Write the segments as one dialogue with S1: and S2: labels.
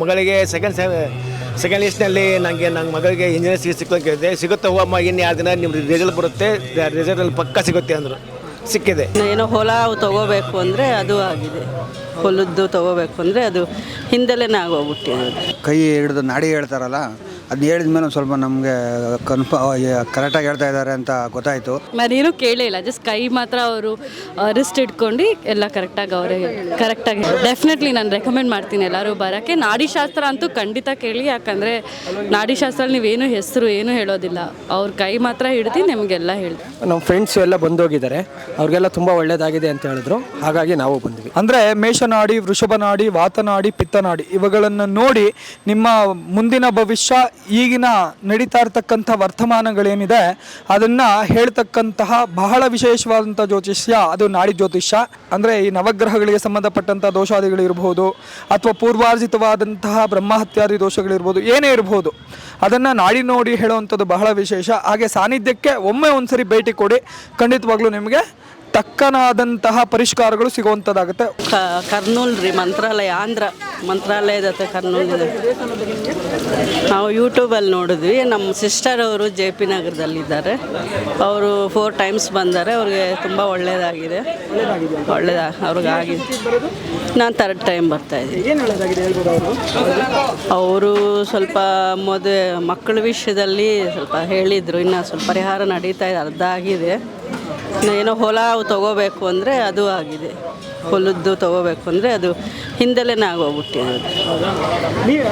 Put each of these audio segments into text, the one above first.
S1: ಮಗಳಿಗೆ second second ಲಿಸ್ಟ್ನಲ್ಲಿ ನನಗೆ ನಂಗೆ ಮಗಳಿಗೆ ಇಂಜಿನಿಯರ್ ಸೀಟ್ ಸಿಕ್ಕೋಕೆ ಸಿಗುತ್ತೆ ಹೋಗಮ್ಮ ಇನ್ನು ಯಾವ ದಿನ ನಿಮ್ಮ ರಿಸಲ್ಟ್ ಬರುತ್ತೆ ರಿಸಲ್ಟಲ್ಲಿ ಪಕ್ಕ ಸಿಗುತ್ತೆ ಅಂದರು. ಸಿಕ್ಕಿದೆ.
S2: ಏನೋ ಹೊಲ ತಗೋಬೇಕು ಅಂದರೆ ಅದು ಆಗಿದೆ. ಹೊಲದ್ದು ತಗೋಬೇಕು ಅಂದರೆ ಅದು ಹಿಂದೆಲೇ ಆಗೋಗ್ಬಿಟ್ಟಿದೆ
S3: ಕೈ ಹಿಡಿದು ನಾಡಿ ಹೇಳ್ತಾರಲ್ಲ ಅದನ್ನ ಹೇಳಿದ ಮೇಲೆ ಸ್ವಲ್ಪ ನಮಗೆ ಕನ್ಫ ಕರೆಕ್ಟಾಗಿ ಹೇಳ್ತಾ ಇದ್ದಾರೆ ಅಂತ ಗೊತ್ತಾಯಿತು.
S4: ನಾನೇನು ಕೇಳೇ ಇಲ್ಲ ಜಸ್ಟ್ ಕೈ ಮಾತ್ರ ಅವರು ರಿಸ್ಟ್ ಇಟ್ಕೊಂಡು ಎಲ್ಲ ಕರೆಕ್ಟಾಗಿ ಅವರೇ ಕರೆಕ್ಟಾಗಿ ಡೆಫಿನೆಟ್ಲಿ ನಾನು ರೆಕಮೆಂಡ್ ಮಾಡ್ತೀನಿ ಎಲ್ಲರೂ ಬರೋಕ್ಕೆ. ನಾಡಿಶಾಸ್ತ್ರ ಅಂತೂ ಖಂಡಿತ ಕೇಳಿ ಯಾಕಂದರೆ ನಾಡಿಶಾಸ್ತ್ರ ನೀವೇನು ಹೆಸರು ಏನು ಹೇಳೋದಿಲ್ಲ. ಅವ್ರ ಕೈ ಮಾತ್ರ ಹಿಡ್ದು ನಿಮಗೆಲ್ಲ ಹೇಳಿ
S5: ನಮ್ಮ ಫ್ರೆಂಡ್ಸ್ ಎಲ್ಲ ಬಂದೋಗಿದ್ದಾರೆ. ಅವ್ರಿಗೆಲ್ಲ ತುಂಬ ಒಳ್ಳೇದಾಗಿದೆ ಅಂತ ಹೇಳಿದ್ರು. ಹಾಗಾಗಿ ನಾವು ಬಂದ್ವಿ.
S6: ಅಂದರೆ ಮೇಷನಾಡಿ ವೃಷಭನಾಡಿ ವಾತನಾಡಿ ಪಿತ್ತನಾಡಿ ಇವುಗಳನ್ನು ನೋಡಿ ನಿಮ್ಮ ಮುಂದಿನ ಭವಿಷ್ಯ ಈಗಿನ ನಡೀತಾ ಇರತಕ್ಕಂಥ ವರ್ತಮಾನಗಳೇನಿದೆ, ಅದನ್ನು ಹೇಳ್ತಕ್ಕಂತಹ ಬಹಳ ವಿಶೇಷವಾದಂಥ ಜ್ಯೋತಿಷ್ಯ, ಅದು ನಾಡಿ ಜ್ಯೋತಿಷ್ಯ. ಅಂದರೆ ಈ ನವಗ್ರಹಗಳಿಗೆ ಸಂಬಂಧಪಟ್ಟಂಥ ದೋಷಾದಿಗಳಿರ್ಬೋದು ಅಥವಾ ಪೂರ್ವಾರ್ಜಿತವಾದಂತಹ ಬ್ರಹ್ಮಹತ್ಯಾದಿ ದೋಷಗಳಿರ್ಬೋದು ಏನೇ ಇರ್ಬೋದು, ಅದನ್ನು ನಾಡಿ ನೋಡಿ ಹೇಳುವಂಥದ್ದು ಬಹಳ ವಿಶೇಷ. ಹಾಗೆ ಸಾನ್ನಿಧ್ಯಕ್ಕೆ ಒಮ್ಮೆ ಒಂದ್ಸರಿ ಭೇಟಿ ಕೊಡಿ, ಖಂಡಿತವಾಗ್ಲೂ ನಿಮಗೆ ತಕ್ಕನಾದಂತಹ ಪರಿಷ್ಕಾರಗಳು ಸಿಗುವಂಥದ್ದಾಗುತ್ತೆ
S2: ಕ ಕರ್ನೂಲ್ ರೀ ಮಂತ್ರಾಲಯ ಆಂಧ್ರ ಮಂತ್ರಾಲಯದ ಹತ್ರ ಕರ್ನೂಲ್ ಇದೆ. ನಾವು ಯೂಟ್ಯೂಬಲ್ಲಿ ನೋಡಿದ್ವಿ. ನಮ್ಮ ಸಿಸ್ಟರ್ ಅವರು ಜೆ ಪಿ ನಗರದಲ್ಲಿದ್ದಾರೆ. ಅವರು ಫೋರ್ ಟೈಮ್ಸ್ ಬಂದಾರೆ. ಅವ್ರಿಗೆ ತುಂಬ ಒಳ್ಳೆಯದಾಗಿದೆ ಒಳ್ಳೆಯದ ಅವ್ರಿಗೆ ಆಗಿದೆ ನಾನು ತರ್ಡ್ ಟೈಮ್ ಬರ್ತಾ ಇದ್ದೀನಿ. ಅವರು ಸ್ವಲ್ಪ ಮದುವೆ ಮಕ್ಕಳ ವಿಷಯದಲ್ಲಿ ಸ್ವಲ್ಪ ಹೇಳಿದರು. ಇನ್ನು ಸ್ವಲ್ಪ ಪರಿಹಾರ ನಡೀತಾ ಇದೆ. ಅರ್ಧ ಆಗಿದೆ. ಏನೋ ಹೊಲ ತಗೋಬೇಕು ಅಂದರೆ ಅದು ಆಗಿದೆ. ಹೊಲದ್ದು ತಗೋಬೇಕು ಅಂದರೆ ಅದು ಹಿಂದೆಲೇ ಆಗೋಗ್ಬಿಟ್ಟಿದೆ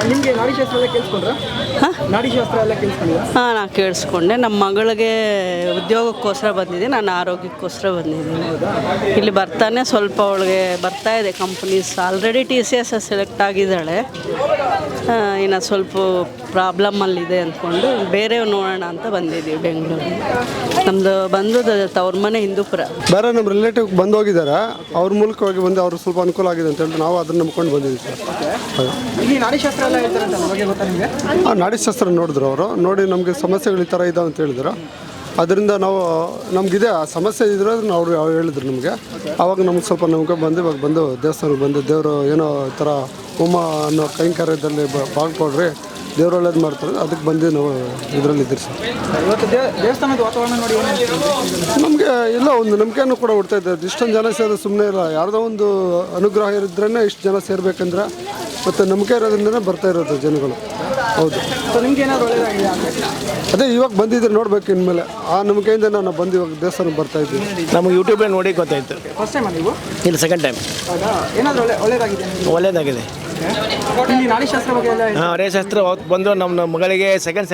S6: ನಿಮಗೆ ನಾಡಿಶಾಸ್ತ್ರ ಎಲ್ಲ ಕೇಳಿಸ್ಕೊಂಡ್ರಾ?
S2: ಹಾಂ?
S6: ನಾಡಿಶಾಸ್ತ್ರ ಎಲ್ಲ
S2: ಹಾಂ ನಾನು ಕೇಳಿಸ್ಕೊಂಡೆ. ನಮ್ಮ ಮಗಳಿಗೆ ಉದ್ಯೋಗಕ್ಕೋಸ್ಕರ ಬಂದಿದ್ದೆ ನಾನು ಆರೋಗ್ಯಕ್ಕೋಸ್ಕರ ಬಂದಿದ್ದೀನಿ. ಇಲ್ಲಿ ಬರ್ತಾನೆ ಸ್ವಲ್ಪ ಅವಳಿಗೆ ಬರ್ತಾ ಇದೆ companies already T C S select ಆಗಿದ್ದಾಳೆ. ಇನ್ನು ಸ್ವಲ್ಪ ಪ್ರಾಬ್ಲಮ್ಮಲ್ಲಿದೆ ಅಂದ್ಕೊಂಡು ಬೇರೆ ನೋಡೋಣ ಅಂತ ಬಂದಿದ್ದೀವಿ ಬೆಂಗಳೂರು ನಮ್ಮದು ಬಂದು ತವ್ರ ಮನೆ ಹಿಂದೂಪುರ.
S7: ಬೇರೆ ನಮ್ಮ ರಿಲೇಟಿವ್ ಬಂದು ಹೋಗಿದ್ದಾರೆ? ಅವ್ರ ಹೋಗಿ ಬಂದು ಅವ್ರಿಗೆ ಸ್ವಲ್ಪ ಅನುಕೂಲ ಆಗಿದೆ ಅಂತ ಹೇಳಿ ನಾವು ಅದನ್ನ ನಂಬ್ಕೊಂಡು ಬಂದಿದ್ದೀವಿ ಸರ್.
S6: ನಾಡಿಶಾಸ್ತ್ರ
S7: ನೋಡಿದ್ರು ಅವರು. ನೋಡಿ ನಮಗೆ ಸಮಸ್ಯೆಗಳು ಈ ಥರ ಇದಾವೆ ಅಂತ ಹೇಳಿದ್ರು. ಅದರಿಂದ ನಾವು, ನಮಗಿದೆ, ಆ ಸಮಸ್ಯೆ ಇದ್ರೆ ಅದನ್ನ ಅವ್ರು ಅವ್ರು ಹೇಳಿದ್ರು ನಮಗೆ. ಆವಾಗ ನಮ್ಗೆ ಸ್ವಲ್ಪ ನಮ್ಗೆ ಬಂದು, ಇವಾಗ ಬಂದು ದೇವಸ್ಥಾನಕ್ಕೆ ಬಂದು ದೇವರು ಏನೋ ಈ ಥರ ಹೋಮ ಅನ್ನೋ ಕೈಂಕರ್ಯದಲ್ಲಿ ಪಾಲ್ಕೊಡ್ರಿ ದೇವ್ರು ಒಳ್ಳೇದು ಮಾಡ್ತಾರೆ. ಅದಕ್ಕೆ ಬಂದು ನಾವು ಇದರಲ್ಲಿ ಇದ್ದೀರಿ ಸರ್.
S6: ಇವತ್ತು ದೇವಸ್ಥಾನದ ವಾತಾವರಣ ನೋಡಿ
S7: ನಮಗೆ ಇಲ್ಲ ಒಂದು ನಂಬಿಕೆಯನ್ನು ಕೂಡ ಹುಡ್ತಾ ಇದ್ದಾರೆ ಇಷ್ಟೊಂದು ಜನ ಸೇರೋದು ಸುಮ್ಮನೆ ಇಲ್ಲ. ಯಾರ್ದೋ ಒಂದು ಅನುಗ್ರಹ ಇರಿದ್ರೇ ಇಷ್ಟು ಜನ ಸೇರ್ಬೇಕಂದ್ರೆ ಮತ್ತು ನಂಬಿಕೆ ಇರೋದ್ರಿಂದನೇ ಬರ್ತಾ ಇರೋದು ಜನಗಳು. ಹೌದು.
S6: ಸೊ ನಿಮ್ಗೆ ಏನಾದ್ರು
S7: ಅದೇ ಇವಾಗ ಬಂದಿದ್ರೆ ನೋಡ್ಬೇಕು ಇನ್ಮೇಲೆ. ಆ ನಂಬಿಕೆಯಿಂದ ನಾನು ಬಂದು ಇವಾಗ ದೇವಸ್ಥಾನಕ್ಕೆ ಬರ್ತಾ ಇದ್ದೀನಿ.
S1: ನಮಗೆ ಯೂಟ್ಯೂಬಲ್ಲಿ ನೋಡಿ ಗೊತ್ತಾಯ್ತು.
S6: ಫಸ್ಟ್ ಟೈಮ್ ನೀವು?
S1: ಇಲ್ಲಿ ಸೆಕೆಂಡ್ ಟೈಮ್
S6: ಹೌದಾ? ಏನಾದ್ರು ಒಳ್ಳೆ ಒಳ್ಳೇದಾಗಿದೆ? ನಿಮ್ಗೆ ಇಲ್ಲಿ ನಾಡಿಶಾಸ್ತ್ರ ಬಗ್ಗೆ ಎಲ್ಲ
S1: ಹಾಂ ರೇ ಶಾಸ್ತ್ರ ಅವತ್ತು ಬಂದು ನಮ್ಮ ನಮ್ಮ ಮಗಳಿಗೆ ಸೆಕೆಂಡ್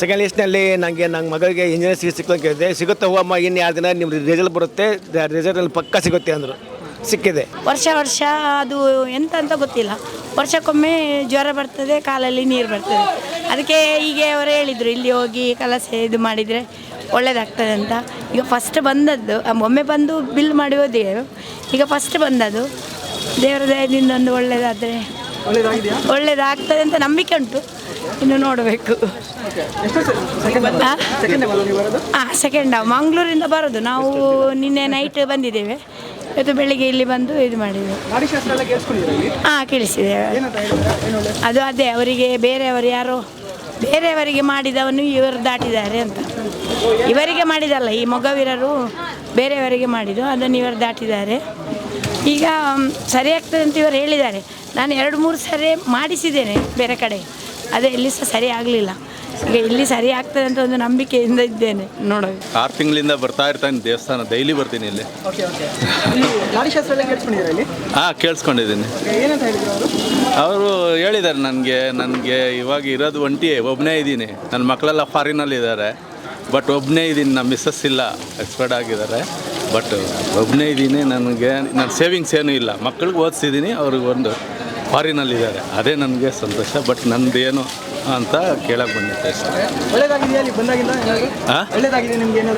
S1: ಸೆಕೆಂಡ್ ಲಿಸ್ಟ್ನಲ್ಲಿ ನನಗೆ ನನ್ನ ಮಗಳಿಗೆ ಇಂಜಿನಿಯರ್ ಸೀಟ್ ಕೇಳಿದೆ ಸಿಗುತ್ತೆ ಹೋಗಮ್ಮ ಇನ್ನು ಎರಡು ದಿನ ನಿಮ್ಮ ರಿಸಲ್ಟ್ ಬರುತ್ತೆ ರಿಸಲ್ಟಲ್ಲಿ ಪಕ್ಕ ಸಿಗುತ್ತೆ ಅಂದರು. ಸಿಕ್ಕಿದೆ.
S8: ವರ್ಷ ವರ್ಷ ಅದು ಎಂತ ಅಂತ ಗೊತ್ತಿಲ್ಲ. ವರ್ಷಕ್ಕೊಮ್ಮೆ ಜ್ವರ ಬರ್ತದೆ ಕಾಲಲ್ಲಿ ನೀರು ಬರ್ತದೆ. ಅದಕ್ಕೆ ಹೀಗೆ ಅವರು ಹೇಳಿದರು ಇಲ್ಲಿ ಹೋಗಿ ಕಲಸೆ ಇದು ಮಾಡಿದರೆ ಒಳ್ಳೇದಾಗ್ತದೆ ಅಂತ. ಈಗ ಫಸ್ಟ್ ಬಂದದ್ದು ಒಮ್ಮೆ ಬಂದು ಬಿಲ್ ಮಾಡಿ ಹೋದೆವು ಈಗ ಫಸ್ಟ್ ಬಂದದ್ದು ದೇವರ ದಯದಿಂದ ಒಂದು ಒಳ್ಳೇದಾದರೆ
S6: ಒಳ್ಳೆಯದಾಗ್ತದೆ
S8: ಒಳ್ಳೇದಾಗ್ತದೆ ಅಂತ ನಂಬಿಕೆ ಉಂಟು. ಇನ್ನು ನೋಡಬೇಕು. ಹಾಂ ಸೆಕೆಂಡ್ ಮಂಗಳೂರಿಂದ ಬರೋದು. ನಾವು ನಿನ್ನೆ ನೈಟ್ ಬಂದಿದ್ದೇವೆ. ಇವತ್ತು ಬೆಳಿಗ್ಗೆ ಇಲ್ಲಿ ಬಂದು ಇದು
S6: ಮಾಡಿದ್ವಿ.
S8: ಹಾಂ ಕೇಳಿಸಿದ್ದೇವೆ ಅದು ಅದೇ ಅವರಿಗೆ ಬೇರೆಯವರು ಯಾರೋ ಬೇರೆಯವರಿಗೆ ಮಾಡಿದವನು ಇವರು ದಾಟಿದ್ದಾರೆ ಅಂತ. ಇವರಿಗೆ ಮಾಡಿದಲ್ಲ ಈ ಮೊಗವೀರರು ಬೇರೆಯವರಿಗೆ ಮಾಡಿದ್ದು ಅದನ್ನು ಇವರು ದಾಟಿದ್ದಾರೆ. ಈಗ ಸರಿ ಆಗ್ತದೆ ಅಂತ ಇವರು ಹೇಳಿದ್ದಾರೆ. ನಾನು ಎರಡು ಮೂರು ಸರಿ ಮಾಡಿಸಿದ್ದೇನೆ ಬೇರೆ ಕಡೆ. ಅದೇ ಇಲ್ಲಿ ಸಹ ಸರಿ ಆಗಲಿಲ್ಲ. ಈಗ ಇಲ್ಲಿ ಸರಿ ಆಗ್ತದೆ ಅಂತ ಒಂದು ನಂಬಿಕೆಯಿಂದ ಇದ್ದೇನೆ. ನೋಡೋದು
S9: ಆರು ತಿಂಗಳಿಂದ ಬರ್ತಾ ಇರ್ತಾನೆ ದೇವಸ್ಥಾನ. ಡೈಲಿ ಬರ್ತೀನಿ ಇಲ್ಲಿ.
S6: Okay okay. ಇಲ್ಲಿ ನಾಡಿಶಾಸ್ತ್ರ ಎಲ್ಲ ಕೇಳಿಸ್ಕೊಂಡಿದ್ದೀರಾ ಇಲ್ಲಿ?
S9: ಹಾಂ ಕೇಳಿಸ್ಕೊಂಡಿದ್ದೀನಿ.
S6: ಏನಂತ ಹೇಳಿದ್ರು ಅವರು?
S9: ಅವರು ಹೇಳಿದ್ದಾರೆ ನನಗೆ ನನಗೆ ಇವಾಗ ಇರೋದು ಒಂಟಿ ಒಬ್ಬನೇ ಇದ್ದೀನಿ. ನನ್ನ ಮಕ್ಕಳೆಲ್ಲ ಫಾರಿನಲ್ಲಿದ್ದಾರೆ ಬಟ್ ಒಬ್ಬನೇ ಇದ್ದೀನಿ ನಮ್ಮ ಮಿಸ್ಸಸ್ ಇಲ್ಲ ಎಕ್ಸ್ಪರ್ಟ್ ಆಗಿದ್ದಾರೆ. ಬಟ್ ಒಬ್ಬನೇ ಇದ್ದೀನಿ ನನಗೆ ನನ್ನ ಸೇವಿಂಗ್ಸ್ ಏನೂ ಇಲ್ಲ. ಮಕ್ಕಳಿಗೆ ಓದಿಸಿದ್ದೀನಿ ಅವ್ರಿಗೆ ಒಂದು ಫಾರಿನಲ್ಲಿದ್ದಾರೆ ಅದೇ ನನಗೆ ಸಂತೋಷ ಬಟ್ ನಂದು ಏನು ಅಂತ ಕೇಳಕ್ಕೆ
S6: ಬಂದಿತ್ತು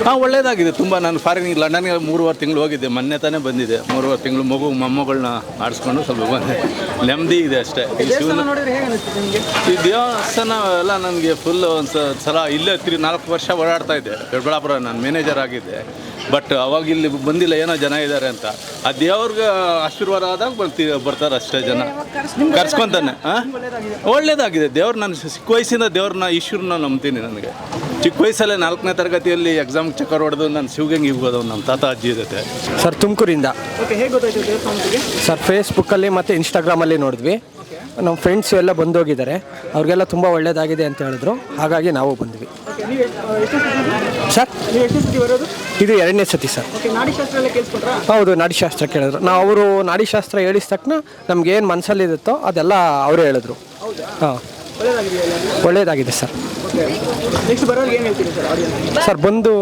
S9: ಹಾಂ
S6: ಒಳ್ಳೇದಾಗಿದೆ.
S9: ತುಂಬ ನಾನು ಫಾರಿನ್ ಲಂಡನ್ಗೆ ಮೂರುವರೆ ತಿಂಗಳು ಹೋಗಿದ್ದೆ. ಮೊನ್ನೆ ತಾನೇ ಬಂದಿದೆ. ಮೂರುವರೆ ತಿಂಗಳು ಮಗು ಮೊಮ್ಮಗಳನ್ನ ಆಡಿಸ್ಕೊಂಡು ಸ್ವಲ್ಪ ಬಂದೆ. ನೆಮ್ಮದಿ ಇದೆ ಅಷ್ಟೇ. ಶಿವನ ಈ ದೇವಸ್ಥಾನ ಎಲ್ಲ ನನಗೆ ಫುಲ್ ಒಂದು ಸಲ ಇಲ್ಲೇ ತಿರುಗಿ ನಾಲ್ಕು ವರ್ಷ ಓಡಾಡ್ತಾ ಇದ್ದೆ. ದೊಡ್ಡಬಳ್ಳಾಪುರ ನಾನು ಮ್ಯಾನೇಜರ್ ಆಗಿದ್ದೆ. ಬಟ್ ಅವಾಗ ಇಲ್ಲಿ ಬಂದಿಲ್ಲ ಏನೋ ಜನ ಇದ್ದಾರೆ ಅಂತ. ಆ ದೇವ್ರಿಗೆ ಆಶೀರ್ವಾದ ಆದಾಗ ಬರ್ತಿ ಬರ್ತಾರೆ ಅಷ್ಟೇ ಜನ. ಕರ್ಸ್ಕೊಂತಾನೆ ಹಾಂ ಒಳ್ಳೇದಾಗಿದೆ. ದೇವ್ರು ನಾನು ಚಿಕ್ಕ ವಯಸ್ಸಿಂದ ದೇವ್ರನ್ನ ಈಶ್ವರನ ನಂಬ್ತೀನಿ ನನಗೆ. ಚಿಕ್ಕ ವಯಸ್ಸಲ್ಲೇ ನಾಲ್ಕನೇ ತರಗತಿಯಲ್ಲಿ ಎಕ್ಸಾಮ್ ಚಕ್ಕರ್ ಹೊಡೆದು ನಾನು ಶಿವಗಂಗೆ ಹೋಗೋದು ನಮ್ಮ ತಾತ ಅಜ್ಜಿ ಜೊತೆ
S5: ಸರ್ ತುಮಕೂರಿಂದ.
S6: ಓಕೆ ಹೇಗೆ ಗೊತ್ತಾಯ್ತು ದೇವಸ್ಥಾನ ಬಗ್ಗೆ
S5: ಸರ್ ಫೇಸ್ಬುಕ್ಕಲ್ಲಿ ಮತ್ತು ಇನ್ಸ್ಟಾಗ್ರಾಮಲ್ಲಿ ನೋಡಿದ್ವಿ. ನಮ್ಮ ಫ್ರೆಂಡ್ಸ್ ಎಲ್ಲ ಬಂದೋಗಿದ್ದಾರೆ. ಅವ್ರಿಗೆಲ್ಲ ತುಂಬ ಒಳ್ಳೆಯದಾಗಿದೆ ಅಂತ ಹೇಳಿದ್ರು. ಹಾಗಾಗಿ ನಾವು ಬಂದ್ವಿ. ಸರ್? ಇದು ಎರಡನೇ ಸತಿ ಸರ್. ಹೌದು, ನಾಡಿಶಾಸ್ತ್ರ ಕೇಳಿದ್ರು. ನಾವು ಅವರು ನಾಡಿಶಾಸ್ತ್ರ ಹೇಳಿದ ತಕ್ಷಣ ನಮ್ಗೆ ಏನು ಮನಸ್ಸಲ್ಲಿರುತ್ತೋ ಅದೆಲ್ಲ ಅವರೇ ಹೇಳಿದ್ರು. ಹಾಂ. ಒಳ್ಳೆಯದಾಗಿದೆ ಸರ್.
S6: ಸರ್,
S5: ಬಂದು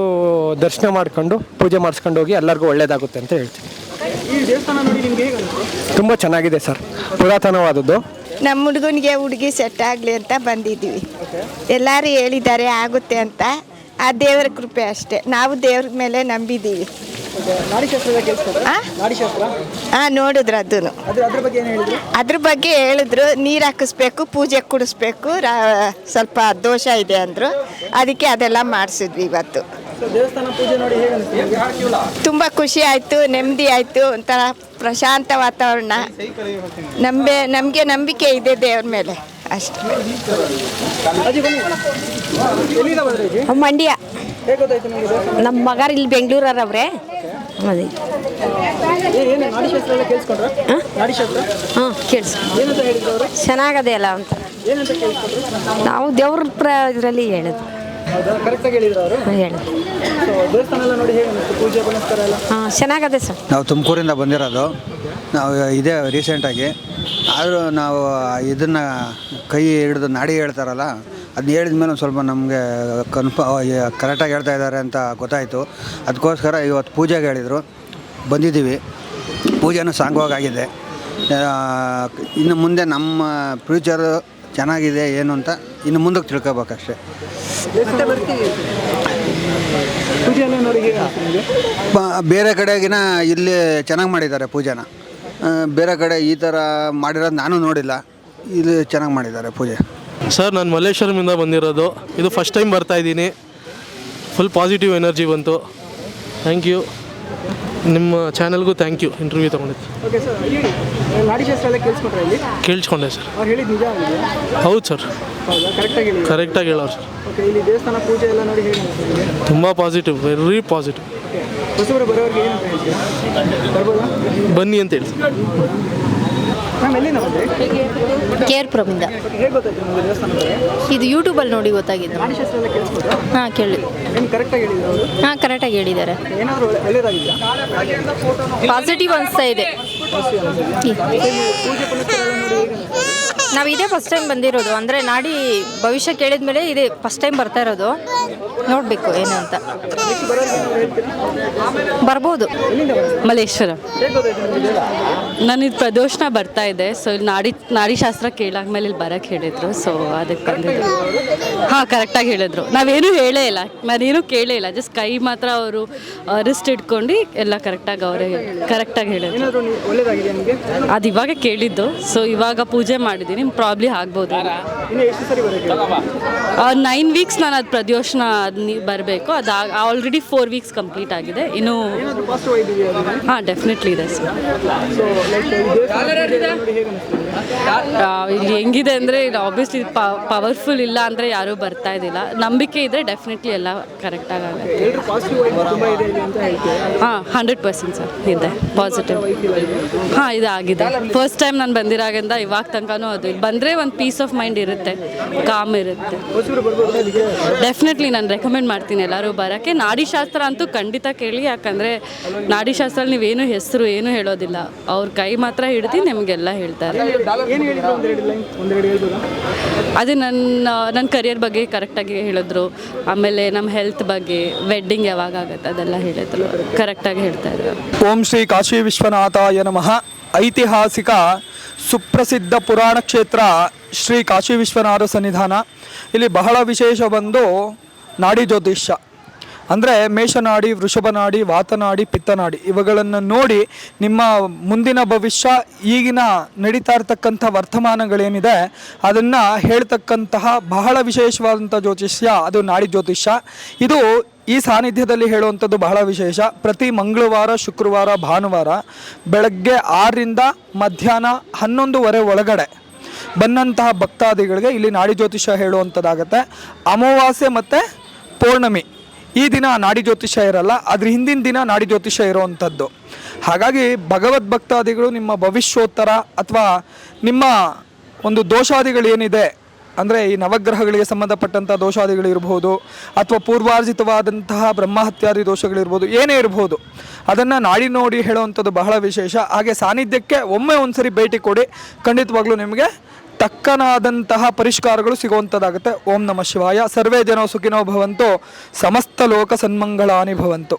S5: ದರ್ಶನ ಮಾಡ್ಕೊಂಡು ಪೂಜೆ ಮಾಡಿಸ್ಕೊಂಡು ಹೋಗಿ ಎಲ್ಲರಿಗೂ ಒಳ್ಳೆಯದಾಗುತ್ತೆ ಅಂತ ಹೇಳ್ತೀನಿ. ತುಂಬ ಚೆನ್ನಾಗಿದೆ ಸರ್. ಪುರಾತನವಾದದ್ದು.
S10: ನಮ್ಮ ಹುಡುಗನಿಗೆ ಹುಡುಗಿ ಸೆಟ್ ಆಗಲಿ ಅಂತ ಬಂದಿದ್ದೀವಿ. ಎಲ್ಲರೂ ಹೇಳಿದ್ದಾರೆ ಆಗುತ್ತೆ ಅಂತ. ಆ ದೇವರ ಕೃಪೆ ಅಷ್ಟೇ. ನಾವು ದೇವ್ರ ಮೇಲೆ ನಂಬಿದ್ದೀವಿ. ಹಾಂ ನೋಡಿದ್ರು ಅದನ್ನು
S6: ಅದ್ರ ಬಗ್ಗೆ ಹೇಳಿದ್ರು
S10: ಅದ್ರ ಬಗ್ಗೆ ಹೇಳಿದ್ರು ನೀರು ಹಾಕಿಸ್ಬೇಕು ಪೂಜೆ ಕುಡಿಸ್ಬೇಕು ಸ್ವಲ್ಪ ದೋಷ ಇದೆ ಅಂದರು. ಅದಕ್ಕೆ ಅದೆಲ್ಲ ಮಾಡಿಸಿದ್ವಿ ಇವತ್ತು. ತುಂಬ ಖುಷಿ ಆಯಿತು ನೆಮ್ಮದಿ ಆಯಿತು ಒಂಥರ ಪ್ರಶಾಂತ ವಾತಾವರಣ. ನಂಬೆ ನಮಗೆ ನಂಬಿಕೆ ಇದೆ ದೇವ್ರ ಮೇಲೆ. ಅಷ್ಟೇ.
S11: ಮಂಡ್ಯ. ನಮ್ಮ ಮಗರು ಇಲ್ಲಿ ಬೆಂಗಳೂರವ್ರೆ. ಅದೇ. ಹಾಂ? ಕೇಳಿಸ್. ಚೆನ್ನಾಗದೆ ಅಲ್ಲ ಅಂತ. ನಾವು ದೇವ್ರ ಪ್ರ ಇದರಲ್ಲಿ ಹೇಳಿದ್ವಿ ಹಾಂ ಚೆನ್ನಾಗದೆ ಸರ್.
S3: ನಾವು ತುಮಕೂರಿಂದ ಬಂದಿರೋದು. ನಾವು ಇದೇ ರೀಸೆಂಟಾಗಿ ಆದರೂ ನಾವು ಇದನ್ನು ಕೈ ಹಿಡಿದು ನಾಡಿ ಹೇಳ್ತಾರಲ್ಲ ಅದನ್ನ ಹೇಳಿದ ಮೇಲೆ ಒಂದು ಸ್ವಲ್ಪ ನಮಗೆ ಕನ್ಫ ಕರೆಕ್ಟಾಗಿ ಹೇಳ್ತಾ ಇದ್ದಾರೆ ಅಂತ ಗೊತ್ತಾಯಿತು. ಅದಕ್ಕೋಸ್ಕರ ಇವತ್ತು ಪೂಜೆಗೆ ಹೇಳಿದರು. ಬಂದಿದ್ದೀವಿ. ಪೂಜೆನೂ ಸಾಂಗವಾಗಿದೆ ಇನ್ನು ಮುಂದೆ ನಮ್ಮ ಫ್ಯೂಚರು ಚೆನ್ನಾಗಿದೆ, ಏನು ಅಂತ ಇನ್ನು ಮುಂದಕ್ಕೆ ತಿಳ್ಕೊಬೇಕಷ್ಟೇ. ಬೇರೆ ಕಡೆಗಿನ ಇಲ್ಲಿ ಚೆನ್ನಾಗಿ ಮಾಡಿದ್ದಾರೆ ಪೂಜೆನ. ಬೇರೆ ಕಡೆ ಈ ಥರ ಮಾಡಿರೋದು ನಾನು ನೋಡಿಲ್ಲ. ಇಲ್ಲಿ ಚೆನ್ನಾಗಿ ಮಾಡಿದ್ದಾರೆ ಪೂಜೆ.
S12: ಸರ್, ನಾನು ಮಲ್ಲೇಶ್ವರಮಿಂದ ಬಂದಿರೋದು. ಇದು ಫಸ್ಟ್ ಟೈಮ್ ಬರ್ತಾ ಇದ್ದೀನಿ. ಫುಲ್ ಪಾಸಿಟಿವ್ ಎನರ್ಜಿ ಬಂತು. ಥ್ಯಾಂಕ್ ಯು ನಿಮ್ಮ ಚಾನಲ್ಗೂ ಥ್ಯಾಂಕ್ ಯು ಇಂಟರ್ವ್ಯೂ ತೊಗೊಂಡಿದ್ದು.
S6: ಓಕೆ ಸರ್ ಹೇಳಿ. ನಾಡಿಶಾಸ್ತ್ರ ಎಲ್ಲ ಕೇಳಿಸ್ಕೊಂಡ್ರೆ ಇಲ್ಲಿ?
S12: ಕೇಳಿಸ್ಕೊಂಡೆ ಸರ್
S6: ಅವ್ರು ಹೇಳಿದ ನಿಜ ಆಗಿದೆಯಾ
S12: ಹೌದು ಸರ್
S6: ಹೌದಾ? ಕರೆಕ್ಟಾಗಿ ಹೇಳಿ
S12: ಕರೆಕ್ಟಾಗಿ ಹೇಳೋರು ಸರ್
S6: ಓಕೆ ಇಲ್ಲಿ ದೇವಸ್ಥಾನ ಪೂಜೆ ಎಲ್ಲ ನೋಡಿ ಅನಿಸ್ತು
S12: ತುಂಬ ಪಾಸಿಟಿವ್ ವೆರಿ ಪಾಸಿಟಿವ್
S6: ಹೊಸಬರು ಬರೋರಿಗೆ ಹೇಳ್ತೀರಾ? ಬರ್ಬೋದಾ?
S12: ಬನ್ನಿ ಅಂತ ಹೇಳಿ
S6: ಗೊತ್ತಾಯ್ತು ನಿಮಗೆ
S11: ಇದು ಯೂಟ್ಯೂಬಲ್ಲಿ ನೋಡಿ ಗೊತ್ತಾಗಿದೆ. ಹಾಂ ಕೇಳಿ. ಹಾಂ ಕರೆಕ್ಟಾಗಿ ಹೇಳಿದ್ದಾರೆ. ಪಾಸಿಟಿವ್ ಅನಿಸ್ತಾ ಇದೆ
S6: ಪೂಜೆ ಪುನಸ್ಕಾರ ಎಲ್ಲ ನೋಡಿ ಹೇಗೆ ಅನಿಸ್ತು
S11: ನಾವು ಇದೇ ಫಸ್ಟ್ ಟೈಮ್ ಬಂದಿರೋದು. ಅಂದರೆ ನಾಡಿ ಭವಿಷ್ಯ ಕೇಳಿದ ಮೇಲೆ ಇದೇ ಫಸ್ಟ್ ಟೈಮ್ ಬರ್ತಾ ಇರೋದು. ನೋಡಬೇಕು ಏನು ಅಂತ. ಬರ್ಬೋದು.
S4: ಮಲ್ಲೇಶ್ವರ. ನಾನು ಇದು ಪ್ರದೋಷನ ಬರ್ತಾ ಇದೆ. ಸೊ ಇಲ್ಲಿ ನಾಡಿ ನಾಡಿಶಾಸ್ತ್ರ ಕೇಳಾದ್ಮೇಲೆ ಇಲ್ಲಿ ಬರಕ್ಕೆ ಹೇಳಿದ್ರು. ಸೊ ಅದಕ್ಕೆ ಬಂದಿದ್ದು. ಹಾಂ ಕರೆಕ್ಟಾಗಿ ಹೇಳಿದ್ರು. ನಾವೇನು ಹೇಳೇ ಇಲ್ಲ. ನಾನೇನು ಕೇಳೇ ಇಲ್ಲ. ಜಸ್ಟ್ ಕೈ ಮಾತ್ರ ಅವರು ರಿಸ್ಟ್ ಇಟ್ಕೊಂಡು ಎಲ್ಲ ಕರೆಕ್ಟಾಗಿ ಅವರೇ ಕರೆಕ್ಟಾಗಿ ಹೇಳಿದ್ರು.
S6: ಏನಾದರೂ ಒಳ್ಳೇದಾಗಿದೆಯಾ ನಿಮಗೆ?
S4: ಅದು ಇವಾಗ ಕೇಳಿದ್ದು. ಸೊ ಇವಾಗ ಪೂಜೆ ಮಾಡಿದ್ದೀನಿ ಪ್ರಾಬ್ಲಿ ಆಗ್ಬೋದು. ನೈನ್ ವೀಕ್ಸ್ ನಾನು ಅದು ಪ್ರದೋಷನ ಬರಬೇಕು. ಅದು ಆಲ್ರೆಡಿ ಫೋರ್ ವೀಕ್ಸ್ ಕಂಪ್ಲೀಟ್ ಆಗಿದೆ. ಇನ್ನು ಹಾಂ ಡೆಫಿನೆಟ್ಲಿ ಇದೆ ಸರ್ ಇಲ್ಲಿ ಹೆಂಗಿದೆ ಅಂದರೆ ಇದು ಆಬ್ವಿಯಸ್ಲಿ ಪವರ್ಫುಲ್ ಇಲ್ಲ ಅಂದರೆ ಯಾರೂ ಬರ್ತಾ ಇದ್ದಿಲ್ಲ. ನಂಬಿಕೆ ಇದ್ದರೆ ಡೆಫಿನೆಟ್ಲಿ ಎಲ್ಲ ಕರೆಕ್ಟಾಗಿ ಆಗುತ್ತೆ. ಹಾಂ ಹಂಡ್ರೆಡ್ ಪರ್ಸೆಂಟ್ ಸರ್, ಇದೆ ಪಾಸಿಟಿವ್ ಹಾಂ ಇದು ಆಗಿದೆ ಫಸ್ಟ್ ಟೈಮ್ ನಾನು ಬಂದಿರಾಗಿಂದ ಇವಾಗ ತನಕನೂ ಅದು. ಬಂದರೆ ಒಂದು ಪೀಸ್ ಆಫ್ ಮೈಂಡ್ ಇರುತ್ತೆ ಕಾಮ್ ಇರುತ್ತೆ. ಡೆಫಿನೆಟ್ಲಿ ನಾನು ರೆಕಮೆಂಡ್ ಮಾಡ್ತೀನಿ ಎಲ್ಲರೂ ಬರೋಕ್ಕೆ. ನಾಡಿಶಾಸ್ತ್ರ ಅಂತೂ ಖಂಡಿತ ಕೇಳಿ, ಯಾಕಂದರೆ ನಾಡಿಶಾಸ್ತ್ರ ನೀವೇನು ಹೆಸರು ಏನು ಹೇಳೋದಿಲ್ಲ. ಅವ್ರ ಕೈ ಮಾತ್ರ ಹಿಡ್ದು ನಿಮಗೆಲ್ಲ ಹೇಳ್ತಾರೆ.
S6: ಏನು ಹೇಳಿದ್ರು ಒಂದೆರಡು ಲೈನ್ ಒಂದೆರಡು ಹೇಳ್ಬೋದಾ?
S4: ಅದೇ ನನ್ನ ನನ್ನ ಕರಿಯರ್ ಬಗ್ಗೆ ಕರೆಕ್ಟಾಗಿ ಹೇಳಿದ್ರು. ಆಮೇಲೆ ನಮ್ಮ ಹೆಲ್ತ್ ಬಗ್ಗೆ ವೆಡ್ಡಿಂಗ್ ಯಾವಾಗ ಆಗುತ್ತೆ ಅದೆಲ್ಲ ಹೇಳಿದ್ರು. ಕರೆಕ್ಟಾಗಿ ಹೇಳ್ತಾ ಇದ್ರು.
S6: ಓಂ ಶ್ರೀ ಕಾಶಿ ವಿಶ್ವನಾಥಾಯ ನಮಃ. ಐತಿಹಾಸಿಕ ಸುಪ್ರಸಿದ್ಧ ಪುರಾಣ ಕ್ಷೇತ್ರ ಶ್ರೀ ಕಾಶಿ ವಿಶ್ವನಾಥ ಸನ್ನಿಧಾನ. ಇಲ್ಲಿ ಬಹಳ ವಿಶೇಷ ಬಂದು ನಾಡಿ ಜ್ಯೋತಿಷ್ಯ. ಅಂದರೆ ಮೇಷನಾಡಿ, ವೃಷಭನಾಡಿ, ವಾತನಾಡಿ, ಪಿತ್ತನಾಡಿ, ಇವುಗಳನ್ನು ನೋಡಿ ನಿಮ್ಮ ಮುಂದಿನ ಭವಿಷ್ಯ, ಈಗಿನ ನಡೀತಾ ಇರ್ತಕ್ಕಂಥ ವರ್ತಮಾನಗಳೇನಿದೆ, ಅದನ್ನು ಹೇಳ್ತಕ್ಕಂತಹ ಬಹಳ ವಿಶೇಷವಾದಂಥ ಜ್ಯೋತಿಷ್ಯ, ಅದು ನಾಡಿ ಜ್ಯೋತಿಷ್ಯ. ಇದು ಈ ಸಾನ್ನಿಧ್ಯದಲ್ಲಿ ಹೇಳುವಂಥದ್ದು ಬಹಳ ವಿಶೇಷ. ಪ್ರತಿ ಮಂಗಳವಾರ, ಶುಕ್ರವಾರ, ಭಾನುವಾರ, ಬೆಳಗ್ಗೆ ಆರರಿಂದ ಮಧ್ಯಾಹ್ನ ಹನ್ನೊಂದುವರೆ ಒಳಗಡೆ ಬಂದಂತಹ ಭಕ್ತಾದಿಗಳಿಗೆ ಇಲ್ಲಿ ನಾಡಿ ಜ್ಯೋತಿಷ್ಯ ಹೇಳುವಂಥದ್ದಾಗತ್ತೆ. ಅಮಾವಾಸ್ಯೆ ಮತ್ತು ಪೌರ್ಣಮಿ. ಈ ದಿನ ನಾಡಿ ಜ್ಯೋತಿಷ್ಯ ಇರಲ್ಲ ಅದ್ರ ಹಿಂದಿನ ದಿನ ನಾಡಿ ಜ್ಯೋತಿಷ್ಯ ಇರುವಂಥದ್ದು. ಹಾಗಾಗಿ ಭಗವದ್ ಭಕ್ತಾದಿಗಳು ನಿಮ್ಮ ಭವಿಷ್ಯೋತ್ತರ ಅಥವಾ ನಿಮ್ಮ ಒಂದು ದೋಷಾದಿಗಳೇನಿದೆ ಅಂದರೆ ಈ ನವಗ್ರಹಗಳಿಗೆ ಸಂಬಂಧಪಟ್ಟಂಥ ದೋಷಾದಿಗಳಿರ್ಬೋದು ಅಥವಾ ಪೂರ್ವಾರ್ಜಿತವಾದಂತಹ ಬ್ರಹ್ಮಹತ್ಯಾದಿ ದೋಷಗಳಿರ್ಬೋದು ಏನೇ ಇರ್ಬೋದು, ಅದನ್ನು ನಾಡಿ ನೋಡಿ ಹೇಳುವಂಥದ್ದು ಬಹಳ ವಿಶೇಷ. ಹಾಗೆ ಸಾನ್ನಿಧ್ಯಕ್ಕೆ ಒಮ್ಮೆ ಒಂದ್ಸರಿ ಭೇಟಿ ಕೊಡಿ, ಖಂಡಿತವಾಗ್ಲೂ ನಿಮಗೆ ತಕ್ಕನಾದಂತಹ ಪರಿಷ್ಕಾರಗಳು ಸಿಗುವಂಥದ್ದಾಗುತ್ತೆ ಓಂ ನಮಃ ಶಿವಾಯ. ಸರ್ವೇ ಜನೋ ಸುಖಿನೋ ಭವಂತು. ಸಮಸ್ತ ಲೋಕ ಸನ್ಮಂಗಳಾನಿ ಭವಂತು.